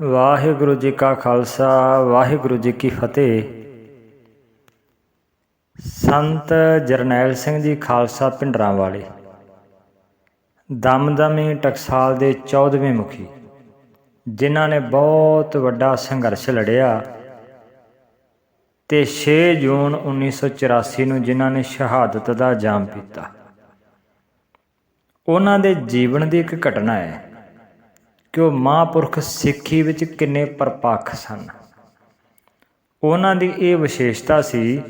ਵਾਹਿਗੁਰੂ ਜੀ ਕਾ ਖਾਲਸਾ, ਵਾਹਿਗੁਰੂ ਜੀ ਕੀ ਫਤਿਹ। ਸੰਤ ਜਰਨੈਲ ਸਿੰਘ ਜੀ ਖਾਲਸਾ ਪਿੰਡਰਾਂ ਵਾਲੇ, ਦਮਦਮੀ ਟਕਸਾਲ ਦੇ 14ਵੇਂ ਮੁਖੀ, ਜਿਨ੍ਹਾਂ ਨੇ ਬਹੁਤ ਵੱਡਾ ਸੰਘਰਸ਼ ਲੜਿਆ ਤੇ 6 ਜੂਨ 1984 ਨੂੰ ਜਿਨ੍ਹਾਂ ਨੇ ਸ਼ਹਾਦਤ ਦਾ ਜਾਮ ਪੀਤਾ। ਉਹਨਾਂ ਦੇ ਜੀਵਨ ਦੀ ਇੱਕ ਘਟਨਾ ਹੈ। ਕਿ ਉਹ ਮਹਾਂਪੁਰਖ ਸਿੱਖੀ ਵਿੱਚ ਕਿੰਨੇ ਪਰਪੱਖ ਸਨ। ਉਹਨਾਂ ਦੀ ਇਹ ਵਿਸ਼ੇਸ਼ਤਾ ਸੀ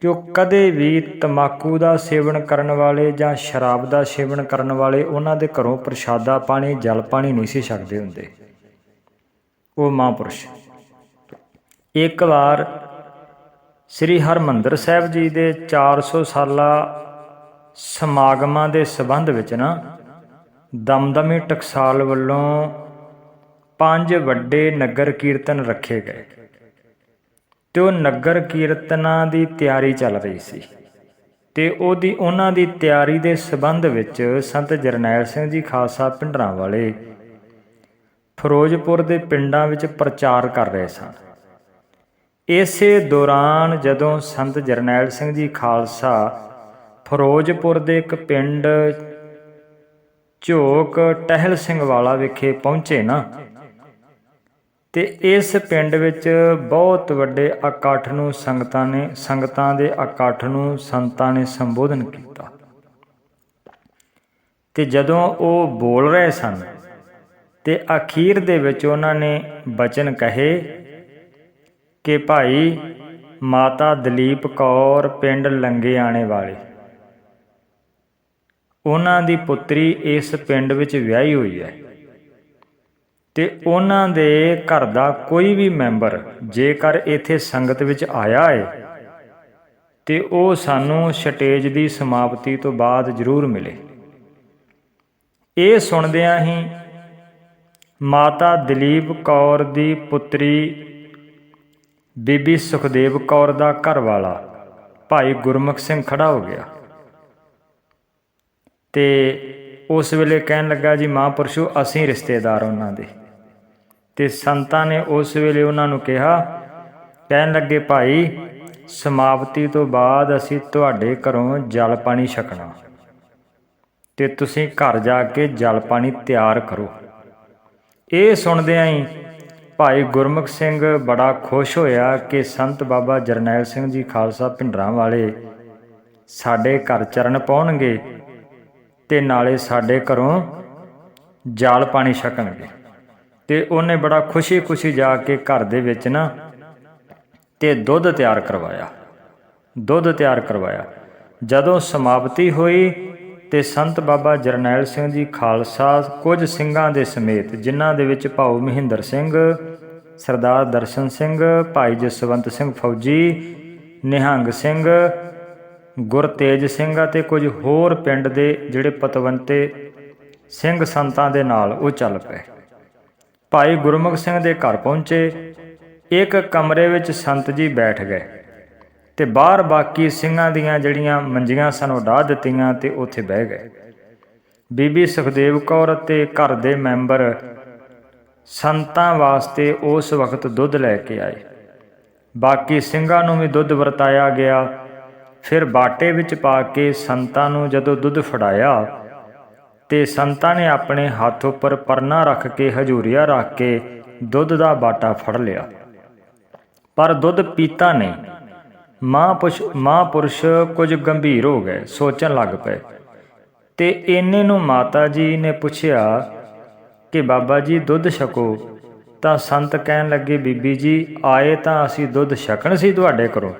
ਕਿ ਉਹ ਕਦੇ ਵੀ ਤਮਾਕੂ ਦਾ ਸੇਵਨ ਕਰਨ ਵਾਲੇ ਜਾਂ ਸ਼ਰਾਬ ਦਾ ਸੇਵਨ ਕਰਨ ਵਾਲੇ ਉਹਨਾਂ ਦੇ ਘਰੋਂ ਪ੍ਰਸ਼ਾਦਾ ਪਾਣੀ, ਜਲ ਪਾਣੀ ਨਹੀਂ ਸੀ ਛਕਦੇ ਹੁੰਦੇ। ਉਹ ਮਹਾਂਪੁਰਸ਼। ਇੱਕ ਵਾਰ ਸ੍ਰੀ ਹਰਮੰਦਰ ਸਾਹਿਬ ਜੀ ਦੇ 400 ਸਾਲਾ ਸਮਾਗਮਾਂ ਦੇ ਸਬੰਧ ਵਿੱਚ ਨਾ ਦਮਦਮੀ ਟਕਸਾਲ ਵੱਲੋਂ ਪੰਜ ਵੱਡੇ ਨਗਰ ਕੀਰਤਨ ਰੱਖੇ ਗਏ ਤੇ ਉਹ ਨਗਰ ਕੀਰਤਨਾਂ ਦੀ ਤਿਆਰੀ ਚੱਲ ਰਹੀ ਸੀ ਤੇ ਉਹਦੀ ਉਹਨਾਂ ਦੀ ਤਿਆਰੀ ਦੇ ਸਬੰਧ ਵਿੱਚ ਸੰਤ ਜਰਨੈਲ ਸਿੰਘ ਜੀ ਖਾਲਸਾ ਪਿੰਡਰਾਂ ਵਾਲੇ ਫਿਰੋਜ਼ਪੁਰ ਦੇ ਪਿੰਡਾਂ ਵਿੱਚ ਪ੍ਰਚਾਰ ਕਰ ਰਹੇ ਸਨ। ਇਸੇ ਦੌਰਾਨ ਜਦੋਂ ਸੰਤ ਜਰਨੈਲ ਸਿੰਘ ਜੀ ਖਾਲਸਾ ਫਿਰੋਜ਼ਪੁਰ ਦੇ ਇੱਕ ਪਿੰਡ ਝੋਕ ਟਹਿਲ ਸਿੰਘ ਵਾਲਾ ਵਿਖੇ ਪਹੁੰਚੇ ਨਾ। ਤੇ ਇਸ ਪਿੰਡ ਵਿੱਚ ਬਹੁਤ ਵੱਡੇ ਇਕੱਠ ਨੂੰ ਸੰਗਤਾਂ ਨੇ, ਸੰਗਤਾਂ ਦੇ ਇਕੱਠ ਨੂੰ ਸੰਤਾਂ ਨੇ ਸੰਬੋਧਨ ਕੀਤਾ। ਤੇ ਜਦੋਂ ਉਹ ਬੋਲ ਰਹੇ ਸਨ, ਤੇ ਅਖੀਰ ਦੇ ਵਿੱਚ ਉਹਨਾਂ ਨੇ ਬਚਨ ਕਹੇ ਕਿ ਭਾਈ ਮਾਤਾ ਦਲੀਪ ਕੌਰ ਪਿੰਡ ਲੰਗੇ ਆਣੇ ਵਾਲੇ। ਉਹਨਾਂ ਦੀ ਪੁੱਤਰੀ ਇਸ ਪਿੰਡ ਵਿੱਚ ਵਿਆਹੀ ਹੋਈ ਹੈ। ਤੇ ਉਹਨਾਂ ਦੇ ਘਰ ਦਾ ਕੋਈ ਵੀ ਮੈਂਬਰ ਜੇਕਰ ਇੱਥੇ ਸੰਗਤ ਵਿੱਚ ਆਇਆ ਹੈ, ਤੇ ਉਹ ਸਾਨੂੰ ਸਟੇਜ ਦੀ ਸਮਾਪਤੀ ਤੋਂ ਬਾਅਦ ਜ਼ਰੂਰ ਮਿਲੇ। ਇਹ ਸੁਣਦਿਆਂ ਹੀ ਮਾਤਾ ਦਲੀਪ ਕੌਰ ਦੀ ਪੁੱਤਰੀ ਬੀਬੀ ਸੁਖਦੇਵ ਕੌਰ ਦਾ ਘਰ ਵਾਲਾ ਭਾਈ ਗੁਰਮੁਖ ਸਿੰਘ ਖੜਾ ਹੋ ਗਿਆ। ਤੇ ਉਸ ਵੇਲੇ ਕਹਿਣ ਲੱਗਾ, ਜੀ ਮਹਾਂਪੁਰਸ਼ੋ, ਅਸੀਂ ਰਿਸ਼ਤੇਦਾਰ ਉਹਨਾਂ ਦੇ। ਤੇ ਸੰਤਾਂ ਨੇ ਉਸ ਵੇਲੇ ਉਹਨਾਂ ਨੂੰ ਕਿਹਾ, ਕਹਿਣ ਲੱਗੇ, ਭਾਈ, ਸਮਾਪਤੀ ਤੋਂ ਬਾਅਦ ਅਸੀਂ ਤੁਹਾਡੇ ਘਰੋਂ ਜਲ ਪਾਣੀ ਛਕਣਾ। ਤੇ ਤੁਸੀਂ ਘਰ ਜਾ ਕੇ ਜਲ ਪਾਣੀ ਤਿਆਰ ਕਰੋ। ਇਹ ਸੁਣਦਿਆਂ ਹੀ ਭਾਈ ਗੁਰਮੁਖ ਸਿੰਘ ਬੜਾ ਖੁਸ਼ ਹੋਇਆ ਕਿ ਸੰਤ ਬਾਬਾ ਜਰਨੈਲ ਸਿੰਘ ਜੀ ਖਾਲਸਾ ਪਿੰਡਰਾਂ ਵਾਲੇ ਸਾਡੇ ਘਰ ਚਰਨ ਪਾਉਣਗੇ। ਤੇ ਨਾਲੇ ਸਾਡੇ ਘਰੋਂ ਜਾਲ ਪਾਣੀ ਛਕਣਗੇ। ਤੇ ਉਹਨੇ ਬੜਾ ਖੁਸ਼ੀ-ਖੁਸ਼ੀ ਜਾ ਕੇ ਘਰ ਦੇ ਵਿੱਚ ਨਾ ਤੇ ਦੁੱਧ ਤਿਆਰ ਕਰਵਾਇਆ। ਦੁੱਧ ਤਿਆਰ ਕਰਵਾਇਆ। ਜਦੋਂ ਸਮਾਪਤੀ ਹੋਈ ਤੇ ਸੰਤ ਬਾਬਾ ਜਰਨੈਲ ਸਿੰਘ ਜੀ ਖਾਲਸਾ ਕੁਝ ਸਿੰਘਾਂ ਦੇ ਸਮੇਤ, ਜਿਨ੍ਹਾਂ ਦੇ ਵਿੱਚ ਭਾਉ ਮਹਿੰਦਰ ਸਿੰਘ, ਸਰਦਾਰ ਦਰਸ਼ਨ ਸਿੰਘ, ਭਾਈ ਜਸਵੰਤ ਸਿੰਘ ਫੌਜੀ, ਨਿਹੰਗ ਸਿੰਘ ਗੁਰਤੇਜ ਸਿੰਘ ਅਤੇ ਕੁਝ ਹੋਰ ਪਿੰਡ ਦੇ ਜਿਹੜੇ ਪਤਵੰਤੇ ਸਿੰਘ ਸੰਤਾਂ ਦੇ ਨਾਲ ਉਹ ਚੱਲ ਪਏ। ਭਾਈ ਗੁਰਮੁਖ ਸਿੰਘ ਦੇ ਘਰ ਪਹੁੰਚੇ। ਇੱਕ ਕਮਰੇ ਵਿੱਚ ਸੰਤ ਜੀ ਬੈਠ ਗਏ ਤੇ ਬਾਹਰ ਬਾਕੀ ਸਿੰਘਾਂ ਦੀਆਂ ਜਿਹੜੀਆਂ ਮੰਜੀਆਂ ਸਨ ਉਹ ਢਾ ਦਿੱਤੀਆਂ ਤੇ ਉੱਥੇ ਬਹਿ ਗਏ। ਬੀਬੀ ਸੁਖਦੇਵ ਕੌਰ ਅਤੇ ਘਰ ਦੇ ਮੈਂਬਰ ਸੰਤਾਂ ਵਾਸਤੇ ਉਸ ਵਕਤ ਦੁੱਧ ਲੈ ਕੇ ਆਏ। ਬਾਕੀ ਸਿੰਘਾਂ ਨੂੰ ਵੀ ਦੁੱਧ ਵਰਤਾਇਆ ਗਿਆ। ਫਿਰ ਬਾਟੇ ਵਿੱਚ ਪਾ ਕੇ ਸੰਤਾਂ ਨੂੰ ਜਦੋਂ ਦੁੱਧ ਫੜਾਇਆ ਤੇ ਸੰਤਾਂ ਨੇ ਆਪਣੇ ਹੱਥ ਉੱਪਰ ਪਰਨਾ ਰੱਖ ਕੇ ਹਜੂਰੀਆ ਰੱਖ ਕੇ ਦੁੱਧ ਦਾ ਬਾਟਾ ਫੜ ਲਿਆ। ਪਰ ਦੁੱਧ ਪੀਤਾ ਨਹੀਂ। ਮਹਾਂਪੁਰਸ਼ ਮਹਾਂਪੁਰਸ਼ ਕੁਝ ਗੰਭੀਰ ਹੋ ਗਏ, ਸੋਚਣ ਲੱਗ ਪਏ। ਤੇ ਇੰਨੇ ਨੂੰ ਮਾਤਾ ਜੀ ਨੇ ਪੁੱਛਿਆ ਕਿ ਬਾਬਾ ਜੀ ਦੁੱਧ ਛਕੋ। ਤਾਂ ਸੰਤ ਕਹਿਣ ਲੱਗੇ, ਬੀਬੀ ਜੀ, ਆਏ ਤਾਂ ਅਸੀਂ ਦੁੱਧ ਛਕਣ ਸੀ ਤੁਹਾਡੇ ਘਰੋਂ।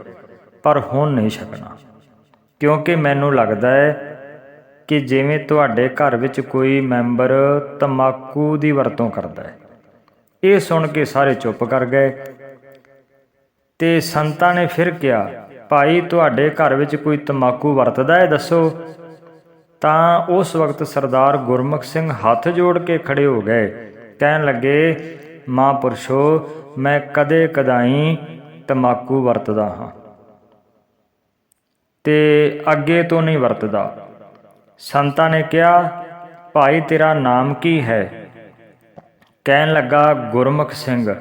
ਪਰ ਹੁਣ ਨਹੀਂ ਛਕਣਾ ਕਿਉਂਕਿ ਮੈਨੂੰ ਲੱਗਦਾ ਹੈ ਕਿ ਜਿਵੇਂ ਤੁਹਾਡੇ ਘਰ ਵਿੱਚ ਕੋਈ ਮੈਂਬਰ ਤਮਾਕੂ ਦੀ ਵਰਤੋਂ ਕਰਦਾ ਹੈ। ਇਹ ਸੁਣ ਕੇ ਸਾਰੇ ਚੁੱਪ ਕਰ ਗਏ ਤੇ ਸੰਤਾਂ ਨੇ ਫਿਰ ਕਿਹਾ, ਭਾਈ, ਤੁਹਾਡੇ ਘਰ ਵਿੱਚ ਕੋਈ ਤਮਾਕੂ ਵਰਤਦਾ ਹੈ, ਦੱਸੋ? ਤਾਂ ਉਸ ਵਕਤ ਸਰਦਾਰ ਗੁਰਮੁਖ ਸਿੰਘ ਹੱਥ ਜੋੜ ਕੇ ਖੜੇ ਹੋ ਗਏ। ਕਹਿਣ ਲੱਗੇ ਮਹਾਂਪੁਰਸ਼ੋ ਮੈਂ ਕਦੇ ਕਦਾਈ ਤਮਾਕੂ ਵਰਤਦਾ ਹਾਂ। ਤੇ ਅੱਗੇ ਤੋਂ ਨਹੀਂ ਵਰਤਦਾ। ਸੰਤਾਂ ਨੇ ਕਿਹਾ, ਭਾਈ, ਤੇਰਾ ਨਾਮ ਕੀ ਹੈ? ਕਹਿਣ ਲੱਗਾ, ਗੁਰਮੁਖ ਸਿੰਘ।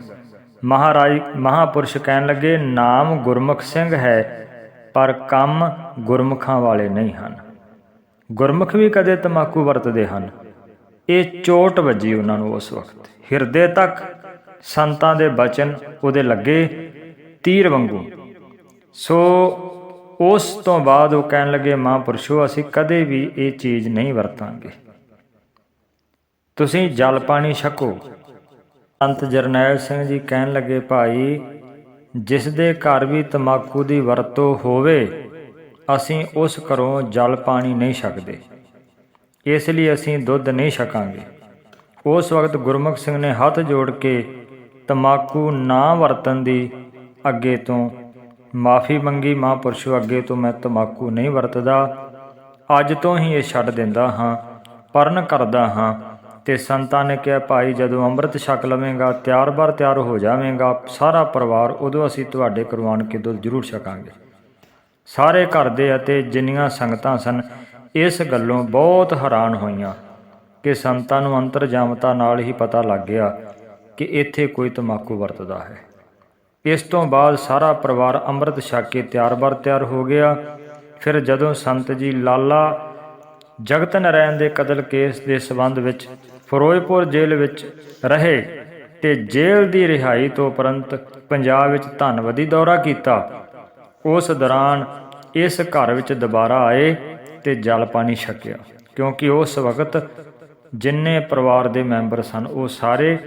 ਮਹਾਰਾਜ, ਮਹਾਪੁਰਸ਼ ਕਹਿਣ ਲੱਗੇ, ਨਾਮ ਗੁਰਮੁਖ ਸਿੰਘ ਹੈ, ਪਰ ਕੰਮ ਗੁਰਮੁਖਾਂ ਵਾਲੇ ਨਹੀਂ ਹਨ। ਗੁਰਮੁਖ ਵੀ ਕਦੇ ਤਮਾਕੂ ਵਰਤਦੇ ਹਨ। ਇਹ ਚੋਟ ਵੱਜੀ ਉਹਨਾਂ ਨੂੰ ਉਸ ਵਕਤ। ਹਿਰਦੇ ਤੱਕ ਸੰਤਾਂ ਦੇ ਬਚਨ ਉਹਦੇ ਲੱਗੇ ਤੀਰ ਵਾਂਗੂ। ਸੋ ਉਸ ਤੋਂ ਬਾਅਦ ਉਹ ਕਹਿਣ ਲੱਗੇ, ਮਹਾਂਪੁਰਸ਼ੋ, ਅਸੀਂ ਕਦੇ ਵੀ ਇਹ ਚੀਜ਼ ਨਹੀਂ ਵਰਤਾਂਗੇ। ਤੁਸੀਂ ਜਲ ਪਾਣੀ ਛਕੋ। ਸੰਤ ਜਰਨੈਲ ਸਿੰਘ ਜੀ ਕਹਿਣ ਲੱਗੇ, ਭਾਈ, ਜਿਸ ਦੇ ਘਰ ਵੀ ਤਮਾਕੂ ਦੀ ਵਰਤੋਂ ਹੋਵੇ, ਅਸੀਂ ਉਸ ਘਰੋਂ ਜਲ ਪਾਣੀ ਨਹੀਂ ਛਕਦੇ। ਇਸ ਲਈ ਅਸੀਂ ਦੁੱਧ ਨਹੀਂ ਛਕਾਂਗੇ। ਉਸ ਵਕਤ ਗੁਰਮੁਖ ਸਿੰਘ ਨੇ ਹੱਥ ਜੋੜ ਕੇ ਤਮਾਕੂ ਨਾ ਵਰਤਣ ਦੀ ਅੱਗੇ ਤੋਂ ਮਾਫੀ ਮੰਗੀ ਮਹਾਂਪੁਰਸ਼, ਅੱਗੇ ਤੋਂ ਮੈਂ ਤਮਾਕੂ ਨਹੀਂ ਵਰਤਦਾ। ਅੱਜ ਤੋਂ ਹੀ ਇਹ ਛੱਡ ਦਿੰਦਾ ਹਾਂ ਪਰਨ ਕਰਦਾ ਹਾਂ। ਤੇ ਸੰਤਾਂ ਨੇ ਕਿਹਾ, ਭਾਈ, ਜਦੋਂ ਅੰਮ੍ਰਿਤ ਛਕ ਲਵੇਂਗਾ, ਤਿਆਰ-ਬਰ ਤਿਆਰ ਹੋ ਜਾਵੇਂਗਾ, ਸਾਰਾ ਪਰਿਵਾਰ, ਉਦੋਂ ਅਸੀਂ ਤੁਹਾਡੇ ਕੁਰਬਾਨ ਕੇ ਦੁੱਧ ਜ਼ਰੂਰ ਛਕਾਂਗੇ। ਸਾਰੇ ਘਰ ਦੇ ਅਤੇ ਜਿੰਨੀਆਂ ਸੰਗਤਾਂ ਸਨ, ਇਸ ਗੱਲੋਂ ਬਹੁਤ ਹੈਰਾਨ ਹੋਈਆਂ ਕਿ ਸੰਤਾਂ ਨੂੰ ਅੰਤਰਜਾਮਤਾ ਨਾਲ ਹੀ ਪਤਾ ਲੱਗ ਗਿਆ ਕਿ ਇੱਥੇ ਕੋਈ ਤਮਾਕੂ ਵਰਤਦਾ ਹੈ। ਇਸ ਤੋਂ ਬਾਅਦ ਸਾਰਾ ਪਰਿਵਾਰ ਅੰਮ੍ਰਿਤ ਛਕ ਕੇ ਤਿਆਰ-ਬਰ ਤਿਆਰ ਹੋ ਗਿਆ। ਫਿਰ ਜਦੋਂ ਸੰਤ ਜੀ ਲਾਲਾ ਜਗਤ ਨਰਾਇਣ ਦੇ ਕਤਲ ਕੇਸ ਦੇ ਸਬੰਧ ਵਿੱਚ ਫਿਰੋਜ਼ਪੁਰ ਜੇਲ੍ਹ ਵਿੱਚ ਰਹੇ ਤੇ ਜੇਲ੍ਹ ਦੀ ਰਿਹਾਈ ਤੋਂ ਉਪਰੰਤ ਪੰਜਾਬ ਵਿੱਚ ਧੰਨਵਾਦੀ ਦੌਰਾ ਕੀਤਾ। ਉਸ ਦੌਰਾਨ ਇਸ ਘਰ ਵਿੱਚ ਦੁਬਾਰਾ ਆਏ ਤੇ ਜਲ ਪਾਣੀ ਛਕਿਆ। ਕਿਉਂਕਿ ਉਸ ਵਕਤ ਜਿੰਨੇ ਪਰਿਵਾਰ ਦੇ ਮੈਂਬਰ ਸਨ, ਉਹ ਸਾਰੇ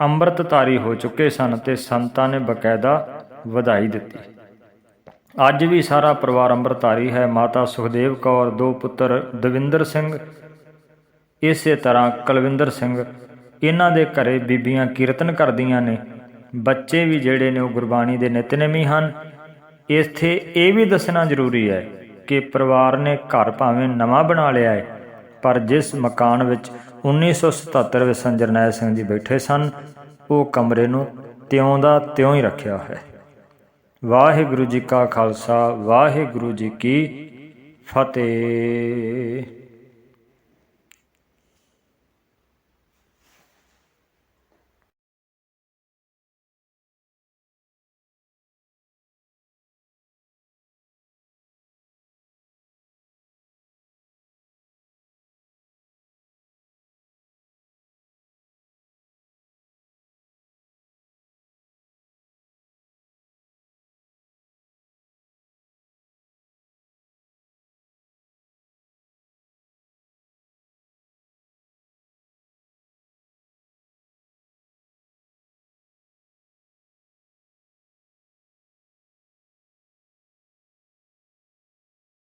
ਅੰਮ੍ਰਿਤਧਾਰੀ ਹੋ ਚੁੱਕੇ ਸਨ ਤੇ ਸੰਤਾਂ ਨੇ ਬਕਾਇਦਾ ਵਧਾਈ ਦਿੱਤੀ। ਅੱਜ ਵੀ ਸਾਰਾ ਪਰਿਵਾਰ ਅੰਮ੍ਰਿਤਧਾਰੀ ਹੈ। ਮਾਤਾ ਸੁਖਦੇਵ ਕੌਰ, ਦੋ ਪੁੱਤਰ ਦਵਿੰਦਰ ਸਿੰਘ, ਇਸੇ ਤਰ੍ਹਾਂ ਕੁਲਵਿੰਦਰ ਸਿੰਘ। ਇਹਨਾਂ ਦੇ ਘਰੇ ਬੀਬੀਆਂ ਕੀਰਤਨ ਕਰਦੀਆਂ ਨੇ। ਬੱਚੇ ਵੀ ਜਿਹੜੇ ਨੇ ਉਹ ਗੁਰਬਾਣੀ ਦੇ ਨਿਤਨੇਮੀ ਹਨ। ਇੱਥੇ ਇਹ ਵੀ ਦੱਸਣਾ ਜ਼ਰੂਰੀ ਹੈ ਕਿ ਪਰਿਵਾਰ ਨੇ ਘਰ ਭਾਵੇਂ ਨਵਾਂ ਬਣਾ ਲਿਆ ਹੈ, ਪਰ ਜਿਸ ਮਕਾਨ ਵਿੱਚ 1977 ਵਿੱਚ ਸੰਤ ਜਰਨੈਲ ਸਿੰਘ ਜੀ ਬੈਠੇ ਸਨ। ਉਹ ਕਮਰੇ ਨੂੰ ਤਿਉਂ ਦਾ ਤਿਉਂ ਹੀ ਰੱਖਿਆ ਹੈ। ਵਾਹਿਗੁਰੂ ਜੀ ਕਾ ਖਾਲਸਾ, ਵਾਹਿਗੁਰੂ ਜੀ ਕੀ ਫਤਿਹ।